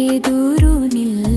ಎದುರು ನಿಲ್ಲುವೆ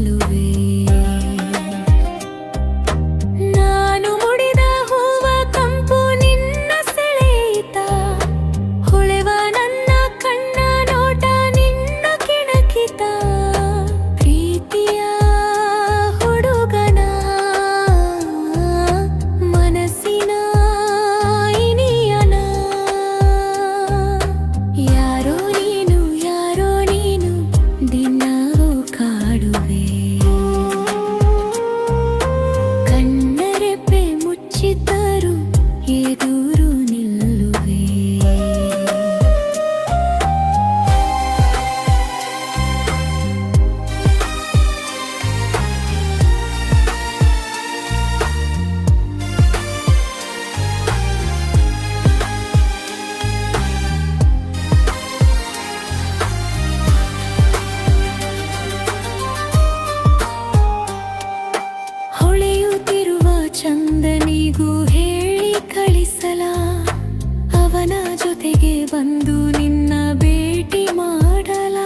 ಬಂದು ನಿನ್ನ ಭೇಟಿ ಮಾಡಲ?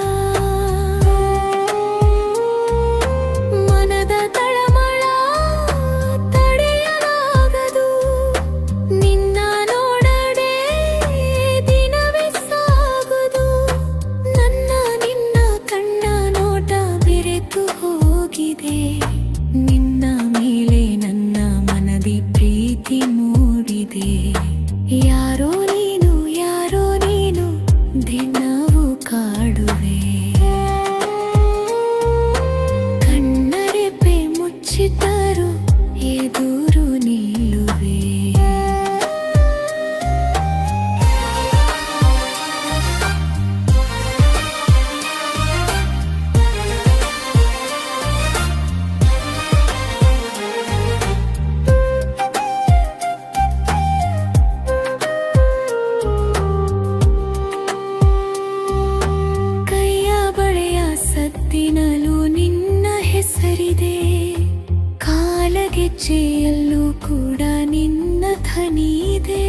ಮನದ ತಳಮಳ ತಡೆಯಲಾಗದು. ನಿನ್ನ ನೋಡದೆ ದಿನವೇ ಸಾಗದು. ನನ್ನ ನಿನ್ನ ಕಣ್ಣ ನೋಟ ಬೆರೆತು ಹೋಗಿದೆ. ನಿನ್ನ ಮೇಲೆ ನನ್ನ ಮನದಿ ಪ್ರೀತಿ ಮೂಡಿದೆ. ಯಾರೋ ಕಾಲಗೆಜ್ಜೆಯಲ್ಲೂ ಕೂಡ ನಿನ್ನ ಧನಿ ಇದೆ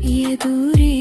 ಎದುರೇ